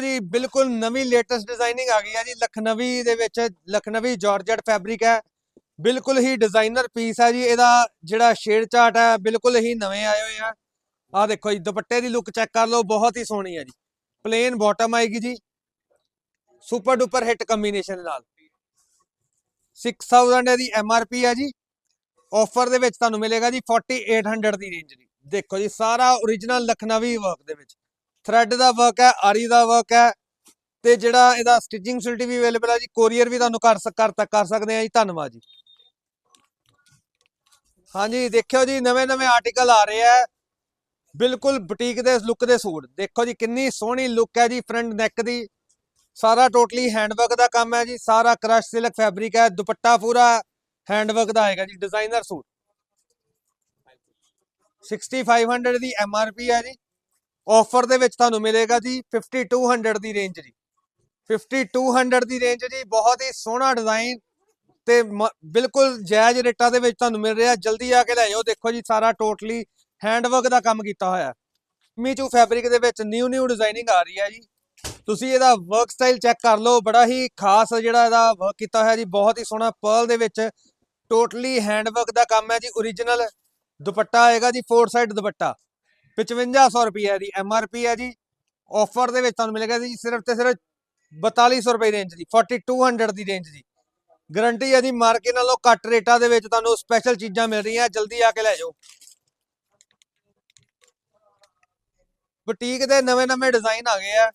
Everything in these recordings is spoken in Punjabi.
ਜੀ ਬਿਲਕੁਲ ਨਵੀਂ ਲੇਟੈਸਟ ਡਿਜ਼ਾਈਨਿੰਗ ਆ ਗਈ ਹੈ ਜੀ। ਲਖਨਵੀ ਦੇ ਵਿੱਚ ਲਖਨਵੀ ਜਾਰਜਟ ਫੈਬਰਿਕ ਹੈ। ਬਿਲਕੁਲ ਹੀ ਡਿਜ਼ਾਈਨਰ ਪੀਸ ਹੈ ਜੀ। ਇਹਦਾ ਜਿਹੜਾ ਸ਼ੇਡ ਚਾਰਟ ਹੈ, ਬਿਲਕੁਲ ਹੀ ਨਵੇਂ ਆਏ ਹੋਏ ਆ। ਆ ਦੇਖੋ ਜੀ, ਦੁਪੱਟੇ ਦੀ ਲੁੱਕ ਚੈੱਕ ਕਰ ਲਓ, ਬਹੁਤ ਹੀ ਸੋਹਣੀ ਹੈ ਜੀ। ਪਲੇਨ ਬਾਟਮ ਆਏਗੀ ਜੀ। ਸੁਪਰ ਡੁਪਰ ਹਿੱਟ ਕੰਬੀਨੇਸ਼ਨ ਨਾਲ। 6000 ਇਹਦੀ ਐਮਆਰਪੀ ਹੈ ਜੀ। ਆਫਰ ਦੇ ਵਿੱਚ ਤੁਹਾਨੂੰ ਮਿਲੇਗਾ ਜੀ 4800 ਦੀ ਰੇਂਜ ਦੀ। ਦੇਖੋ ਜੀ, ਸਾਰਾ origignal ਲਖਨਵੀ ਵਰਕ ਦੇ ਵਿੱਚ। ਥ੍ਰੈਡ ਦਾ ਵਰਕ ਹੈ, ਆਰੀ ਦਾ ਵਰਕ ਹੈ ਤੇ ਜਿਹੜਾ ਇਹਦਾ ਸਟਿਚਿੰਗ ਫੈਸਿਲਿਟੀ ਵੀ ਅਵੇਲੇਬਲ ਹੈ ਜੀ ਕੋਰੀਅਰ ਵੀ ਤੁਹਾਨੂੰ ਕਰ ਕਰ ਤੱਕ ਕਰ ਸਕਦੇ ਆ ਜੀ, ਧੰਨਵਾਦ ਜੀ। ਹਾਂਜੀ, ਦੇਖਿਓ ਜੀ, ਨਵੇਂ ਨਵੇਂ ਆਰਟੀਕਲ ਆ ਰਹੇ ਆ ਬਿਲਕੁਲ ਬੁਟੀਕ ਦੇ ਲੁੱਕ ਦੇ ਸੂਟ। ਦੇਖੋ ਜੀ, ਕਿੰਨੀ ਸੋਹਣੀ ਲੁੱਕ ਹੈ ਜੀ ਫਰੰਟ ਨੈਕ ਦੀ। ਸਾਰਾ ਟੋਟਲੀ ਹੈਂਡਵਰਕ ਦਾ ਕੰਮ ਹੈ ਜੀ, ਸਾਰਾ ਕ੍ਰਸ਼ ਸਿਲਕ ਫੈਬਰਿਕ ਹੈ, ਦੁਪੱਟਾ ਪੂਰਾ ਹੈਂਡਵਰਕ ਦਾ ਆਏਗਾ ਜੀ ਡਿਜ਼ਾਈਨਰ ਸੂਟ। 6500 ਦੀ ਐਮ ਆਰ ਪੀ ਹੈ ਜੀ। ਆਫਰ ਦੇ ਵਿੱਚ ਤੁਹਾਨੂੰ ਮਿਲੇਗਾ ਜੀ 5200 ਦੀ ਰੇਂਜ ਜੀ। 5200 ਦੀ ਰੇਂਜ ਜੀ, ਬਹੁਤ ਹੀ ਸੋਹਣਾ ਡਿਜ਼ਾਈਨ ਤੇ ਮ- ਬਿਲਕੁਲ ਜਾਇਜ਼ ਰੇਟਾਂ ਦੇ ਵਿੱਚ ਤੁਹਾਨੂੰ ਮਿਲ ਰਿਹਾ। ਜਲਦੀ ਆ ਕੇ ਲੈ ਜਾਓ, ਦੇਖੋ ਜੀ ਸਾਰਾ ਟੋਟਲੀ ਹੈਂਡਵਰਕ ਦਾ ਕੰਮ ਕੀਤਾ ਹੋਇਆ। ਮੀਚੂ ਫੈਬਰਿਕ ਦੇ ਵਿੱਚ ਨਿਊ ਨਿਊ ਡਿਜ਼ਾਈਨਿੰਗ ਆ ਰਹੀ ਹੈ ਜੀ। ਤੁਸੀਂ ਇਹਦਾ ਵਰਕ ਸਟਾਈਲ ਚੈੱਕ ਕਰ ਲਓ, ਬੜਾ ਹੀ ਖਾਸ ਜਿਹੜਾ ਇਹਦਾ ਵਰਕ ਕੀਤਾ ਹੋਇਆ ਜੀ, ਬਹੁਤ ਹੀ ਸੋਹਣਾ ਪਰਲ ਦੇ ਵਿੱਚ ਟੋਟਲੀ ਹੈਂਡਵਰਕ ਦਾ ਕੰਮ ਹੈ ਜੀ origignal ਦੁਪੱਟਾ ਆਏਗਾ ਜੀ ਫੋਰ ਸਾਈਡ ਦੁਪੱਟਾ। 5500 ਰੁਪਏ ਦੀ ਪੀ ਹੈ ਜੀ। ਆਫਰ ਦੇ ਵਿੱਚ ਤੁਹਾਨੂੰ ਮਿਲੇਗਾ ਜੀ, ਸਿਰਫ ਤੇ ਸਿਰਫ 4200 ਰੁਪਏ ਰੇਂਜ ਦੀ 4200 ਦੀ ਰੇਂਜ ਦੀ ਗਾਰੰਟੀ ਹੈ ਜੀ ਮਾਰਕੀਟ ਨਾਲੋਂ ਘੱਟ ਰੇਟਾਂ ਦੇ ਵਿੱਚ ਤੁਹਾਨੂੰ ਸਪੈਸ਼ਲ ਚੀਜ਼ਾਂ ਮਿਲ ਰਹੀਆਂ, ਜਲਦੀ ਆ ਕੇ ਲੈ ਜਾਓ। ਬੁਟੀਕ ਦੇ ਨਵੇਂ-ਨਵੇਂ ਡਿਜ਼ਾਈਨ ਆ ਗਏ ਆ।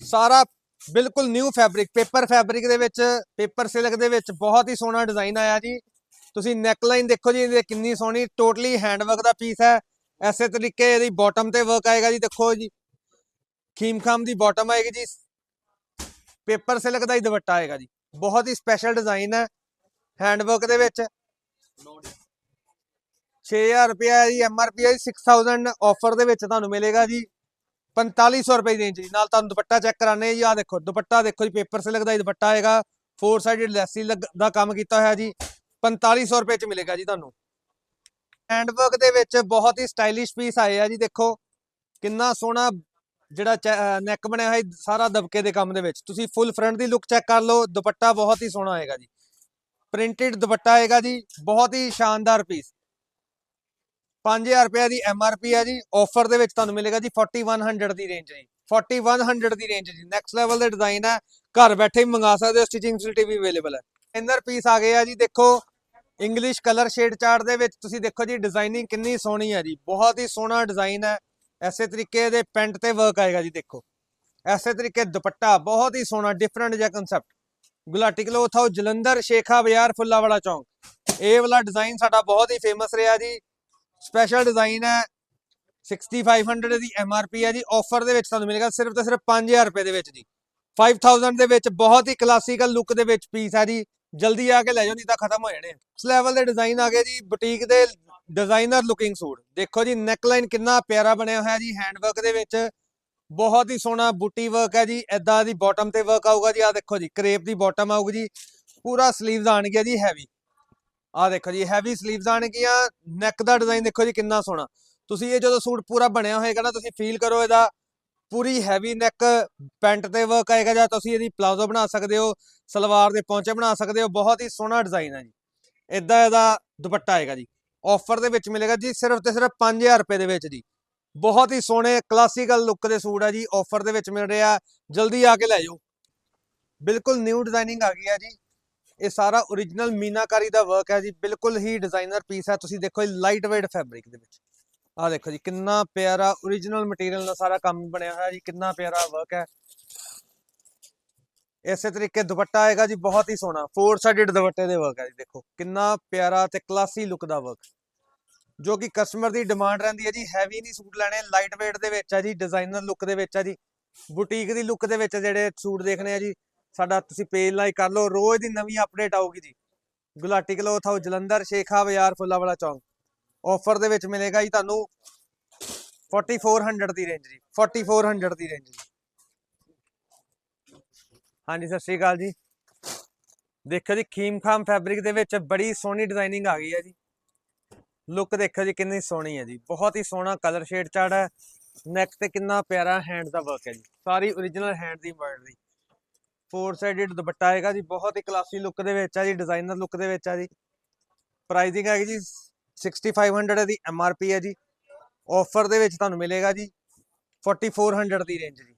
ਸਾਰਾ ਬਿਲਕੁਲ ਨਿਊ ਫੈਬਰਿਕ ਪੇਪਰ ਫੈਬਰਿਕ ਦੇ ਵਿੱਚ ਪੇਪਰ ਸਿਲਕ ਦੇ ਵਿੱਚ ਬਹੁਤ ਹੀ ਸੋਹਣਾ ਡਿਜ਼ਾਈਨ ਆਇਆ ਜੀ। ਤੁਸੀਂ ਨੈਕਲਾਈਨ ਦੇਖੋ ਜੀ, ਇਹਦੇ ਕਿੰਨੀ ਸੋਹਣੀ ਟੋਟਲੀ ਹੈਂਡਵਰਕ ਦਾ ਪੀਸ ਹੈ। ਐਸੇ ਤਰੀਕੇ ਇਹਦੀ ਬਾਟਮ ਤੇ ਵਰਕ ਆਏਗਾ ਜੀ, ਦੇਖੋ ਜੀ। ਖੀਮਖਾਮ ਦੀ ਬਾਟਮ ਆਏਗੀ ਜੀ। ਪੇਪਰ ਸਿਲਕ ਦਾ ਹੀ ਦੁਪੱਟਾ ਆਏਗਾ ਜੀ। ਬਹੁਤ ਹੀ ਸਪੈਸ਼ਲ ਡਿਜ਼ਾਈਨ ਹੈ। ਹੈਂਡਵਰਕ ਦੇ ਵਿੱਚ। 6000 ਐਮ ਆਰ ਪੀ ਹੈ 6000 ਆਫਰ ਦੇ ਵਿੱਚ ਤੁਹਾਨੂੰ ਮਿਲੇਗਾ ਜੀ। 4500 ਰੁਪਏ ਦੀ ਰੇਂਜ ਜੀ ਨਾਲ ਤੁਹਾਨੂੰ ਦੁਪੱਟਾ ਚੈੱਕ ਕਰਾਣੇ ਜੀ। ਆ ਦੇਖੋ, ਦੁਪੱਟਾ ਦੇਖੋ ਜੀ, ਪੇਪਰ ਸਿਲਕ ਦਾ ਹੀ ਦੁਪੱਟਾ ਆਏਗਾ। ਫੋਰ ਸਾਈਡਡ ਲੈਸੀ ਦਾ ਕੰਮ ਕੀਤਾ ਹੋਇਆ ਜੀ। 4500 ਰੁਪਏ ਚ ਮਿਲੇਗਾ ਜੀ ਤੁਹਾਨੂੰ। ਹੈਂਡਵਰਕ ਦੇ ਵਿੱਚ ਬਹੁਤ ਹੀ ਸਟਾਈਲਿਸ਼ ਪੀਸ ਆਏ ਆ ਜੀ, ਦੇਖੋ। ਕਿੰਨਾ ਸੋਹਣਾ ਜਿਹੜਾ ਨੈਕ ਬਣਿਆ ਹੋਇਆ ਸਾਰਾ ਦਬਕੇ ਦੇ ਕੰਮ ਦੇ ਵਿੱਚ। ਤੁਸੀਂ ਫੁੱਲ ਫਰੰਟ ਦੀ ਲੁੱਕ ਚੈੱਕ ਕਰ ਲਓ, ਦੁਪੱਟਾ ਬਹੁਤ ਹੀ ਸੋਹਣਾ ਆਏਗਾ ਜੀ। ਪ੍ਰਿੰਟਡ ਦੁਪੱਟਾ ਆਏਗਾ ਜੀ, ਬਹੁਤ ਹੀ ਸ਼ਾਨਦਾਰ ਪੀਸ 5000 ਰੁਪਏ ਦੀ ਐਮਆਰਪੀ ਹੈ ਜੀ ਆਫਰ ਦੇ ਵਿੱਚ ਤੁਹਾਨੂੰ ਮਿਲੇਗਾ ਜੀ 4100 ਦੀ ਰੇਂਜ ਜੀ। 4100 ਦੀ ਰੇਂਜ ਜੀ। ਨੈਕਸਟ ਲੈਵਲ ਦੇ ਡਿਜ਼ਾਈਨ ਹੈ, ਘਰ ਬੈਠੇ ਹੀ ਮੰਗਾ ਸਕਦੇ ਹੋ ਸਟਿਚਿੰਗ ਫੈਸਿਲਿਟੀ ਵੀ ਅਵੇਲੇਬਲ ਹੈ। ਇੰਦਰ ਪੀਸ ਆ ਗਏ ਆ ਜੀ, ਦੇਖੋ। ਇੰਗਲਿਸ਼ ਕਲਰ ਸ਼ੇਡ ਚਾਰਟ ਦੇ ਵਿੱਚ ਤੁਸੀਂ ਦੇਖੋ ਜੀ ਡਿਜ਼ਾਈਨਿੰਗ ਕਿੰਨੀ ਸੋਹਣੀ ਹੈ ਜੀ। ਬਹੁਤ ਹੀ ਸੋਹਣਾ ਡਿਜ਼ਾਈਨ ਹੈ। ਐਸੇ ਤਰੀਕੇ ਦੇ ਪੈਂਟ ਤੇ ਵਰਕ ਆਏਗਾ ਜੀ, ਦੇਖੋ। ਐਸੇ ਤਰੀਕੇ ਦੁਪੱਟਾ ਬਹੁਤ ਹੀ ਸੋਹਣਾ ਡਿਫਰੈਂਟ ਜਿਹਾ concept Gulati cloth house Jalandhar Shekha Bazaar Phullanwala Chowk. ਇਹ ਵਾਲਾ ਡਿਜ਼ਾਈਨ ਸਾਡਾ ਬਹੁਤ ਹੀ ਫੇਮਸ ਰਿਹਾ ਜੀ। ਸਪੈਸ਼ਲ ਡਿਜ਼ਾਈਨ ਹੈ। 6500 ਦੀ ਐਮ ਆਰ ਪੀ ਹੈ ਜੀ। ਆਫਰ ਦੇ ਵਿੱਚ ਤੁਹਾਨੂੰ ਮਿਲੇਗਾ ਸਿਰਫ ਤੇ ਸਿਰਫ 5000 ਰੁਪਏ ਦੇ ਵਿੱਚ ਜੀ। 5000 ਦੇ ਵਿੱਚ ਬਹੁਤ ਹੀ ਕਲਾਸੀਕਲ ਲੁੱਕ ਦੇ ਵਿੱਚ ਪੀਸ ਹੈ ਜੀ। ਜਲਦੀ ਆ ਕੇ ਲੈ ਜਾਓ, ਨਹੀਂ ਤਾਂ ਖਤਮ ਹੋ ਜਾਣੇ ਇਸ ਲੈਵਲ ਦੇ ਡਿਜ਼ਾਈਨ ਆ ਗਏ ਜੀ ਬੁਟੀਕ ਦੇ ਡਿਜ਼ਾਈਨਰ ਲੁਕਿੰਗ ਸੂਟ ਦੇਖੋ ਜੀ ਨੈਕ ਕਿੰਨਾ ਪਿਆਰਾ ਬਣਿਆ ਹੋਇਆ ਜੀ ਹੈਂਡਵਰਕ ਦੇ ਵਿੱਚ। ਬਹੁਤ ਹੀ ਸੋਹਣਾ ਬੂਟੀ ਵਰਕ ਹੈ ਜੀ ਐਦਾਂ ਦੀ ਬਾਟਮ ਤੇ ਵਰਕ ਆਊਗਾ ਜੀ। ਆ ਦੇਖੋ ਜੀ ਕਰੇਪ ਦੀ ਬਾਟਮ ਆਊਗੀ ਜੀ। ਪੂਰਾ 슬ੀਵਸ ਆਣਗੀਆਂ ਜੀ ਹੈਵੀ ਆ ਦੇਖੋ ਜੀ ਹੈਵੀ 슬ੀਵਸ ਆਣਗੀਆਂ ਨੈਕ ਦਾ ਡਿਜ਼ਾਈਨ ਦੇਖੋ ਜੀ, ਕਿੰਨਾ ਸੋਹਣਾ। ਤੁਸੀਂ ਇਹ ਜਦੋਂ ਸੂਟ ਪੂਰਾ ਬਣਿਆ ਹੋਏਗਾ ਨਾ, ਤੁਸੀਂ ਫੀਲ ਕਰੋ ਇਹਦਾ। ਪੂਰੀ ਹੈਵੀ ਨੈਕ ਪੈਂਟ ਤੇ ਵਰਕ ਆਏਗਾ ਜਾਂ ਤੁਸੀਂ ਇਹਦੀ ਪਲਾਜ਼ੋ ਬਣਾ ਸਕਦੇ ਹੋ, ਸਲਵਾਰ ਦੇ ਪੌਂਚੇ ਬਣਾ ਸਕਦੇ ਹੋ, ਬਹੁਤ ਹੀ ਸੋਹਣਾ ਡਿਜ਼ਾਈਨ ਹੈ ਜੀ। ਇਦਾਂ ਇਹਦਾ ਦੁਪੱਟਾ ਆਏਗਾ ਜੀ। ਆਫਰ ਦੇ ਵਿੱਚ ਮਿਲੇਗਾ ਜੀ, ਸਿਰਫ ਤੇ ਸਿਰਫ 5000 ਰੁਪਏ ਦੇ ਵਿੱਚ ਜੀ। ਬਹੁਤ ਹੀ ਸੋਹਣੇ ਕਲਾਸੀਕਲ ਲੁੱਕ ਦੇ ਸੂਟ ਆ ਜੀ ਆਫਰ ਦੇ ਵਿੱਚ ਮਿਲ ਰਿਹਾ। ਜਲਦੀ ਆ ਕੇ ਲੈ ਜਾਓ। ਬਿਲਕੁਲ ਨਿਊ ਡਿਜ਼ਾਈਨਿੰਗ ਆ ਗਈ ਆ ਜੀ। ਇਹ ਸਾਰਾ origignal ਮੀਨਾਕਾਰੀ ਦਾ ਵਰਕ ਹੈ ਜੀ। ਬਿਲਕੁਲ ਹੀ ਡਿਜ਼ਾਈਨਰ ਪੀਸ ਹੈ ਤੁਸੀਂ ਦੇਖੋ ਲਾਈਟ weight ਫੈਬਰਿਕ ਦੇ ਵਿੱਚ। ਆਹ ਦੇਖੋ ਜੀ, ਕਿੰਨਾ ਪਿਆਰਾ origignal ਮਟੀਰੀਅਲ ਨਾਲ ਸਾਰਾ ਕੰਮ ਬਣਿਆ ਹੋਇਆ ਜੀ, ਕਿੰਨਾ ਪਿਆਰਾ ਵਰਕ ਹੈ। ਇਸੇ ਤਰੀਕੇ ਦੁਪੱਟਾ ਆਏਗਾ ਜੀ, ਬਹੁਤ ਹੀ ਸੋਹਣਾ ਫੋਰ ਸਾਈਡਡ ਦੁਪੱਟੇ ਦੇ ਵਰਕ ਹੈ ਜੀ, ਦੇਖੋ, ਕਿੰਨਾ ਪਿਆਰਾ ਤੇ ਕਲਾਸੀ ਲੁੱਕ ਦਾ ਵਰਕ ਜੋ ਕਿ ਕਸਟਮਰ ਦੀ ਡਿਮਾਂਡ ਰਹਿੰਦੀ ਹੈ ਜੀ ਹੈਵੀ ਨਹੀਂ ਸੂਟ ਲੈਣੇ ਲਾਈਟ weight ਦੇ ਵਿੱਚ ਹੈ ਜੀ ਡਿਜ਼ਾਈਨਰ ਲੁੱਕ ਦੇ ਵਿੱਚ ਹੈ ਜੀ ਬੁਟੀਕ ਦੀ ਲੁੱਕ ਦੇ ਵਿੱਚ ਜਿਹੜੇ ਸੂਟ ਦੇਖਣੇ ਆ ਜੀ, ਸਾਡਾ ਤੁਸੀਂ ਪੇਜ ਲਾਈਕ ਕਰ ਲਓ, ਰੋਜ਼ ਦੀ ਨਵੀਂ ਅਪਡੇਟ ਆਊਗੀ ਜੀ। Gulati cloth house Jalandhar Shekha Bazaar, Phullanwala Chowk. Offer ਦੇ ਵਿੱਚ ਮਿਲੇਗਾ ਜੀ ਤੁਹਾਨੂੰ 4400 ਦੀ ਰੇਂਜ ਜੀ 4400 ਦੀ ਰੇਂਜ ਜੀ। ਹਾਂਜੀ, ਸਤਿ ਸ਼੍ਰੀ ਅਕਾਲ ਜੀ। ਦੇਖੋ ਜੀ ਖੀਮ ਖਾਮ ਫੈਬਰਿਕ ਦੇ ਵਿੱਚ ਬੜੀ ਸੋਹਣੀ ਡਿਜ਼ਾਈਨਿੰਗ ਆ ਗਈ ਹੈ ਜੀ। ਲੁੱਕ ਦੇਖੋ ਜੀ, ਕਿੰਨੀ ਸੋਹਣੀ ਹੈ ਜੀ। ਬਹੁਤ ਹੀ ਸੋਹਣਾ ਕਲਰ ਸ਼ੇਡ ਚਾਰਟ ਹੈ। ਨੈਕ ਤੇ ਕਿੰਨਾ ਪਿਆਰਾ ਹੈਂਡ ਦਾ ਵਰਕ ਹੈ ਜੀ। ਸਾਰੀ origignal ਹੈਂਡ ਦੀ embroidery ਫੋਰ ਸਾਈਡਡ ਦੁਪੱਟਾ ਹੈਗਾ ਜੀ। ਬਹੁਤ ਹੀ ਕਲਾਸੀ ਲੁੱਕ ਦੇ ਵਿੱਚ ਆ ਜੀ ਡਿਜ਼ਾਈਨਰ ਲੁੱਕ ਦੇ ਵਿੱਚ ਆ ਜੀ। ਪ੍ਰਾਈਸਿੰਗ ਹੈਗੀ ਜੀ 6500 ਦੀ ਪੀ ਹੈ ਜੀ। ਆਫਰ ਦੇ ਵਿੱਚ ਤੁਹਾਨੂੰ ਮਿਲੇਗਾ ਜੀ। 4400 ਦੀ ਰੇਂਜ ਜੀ।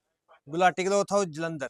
Gulati cloth house Jalandhar.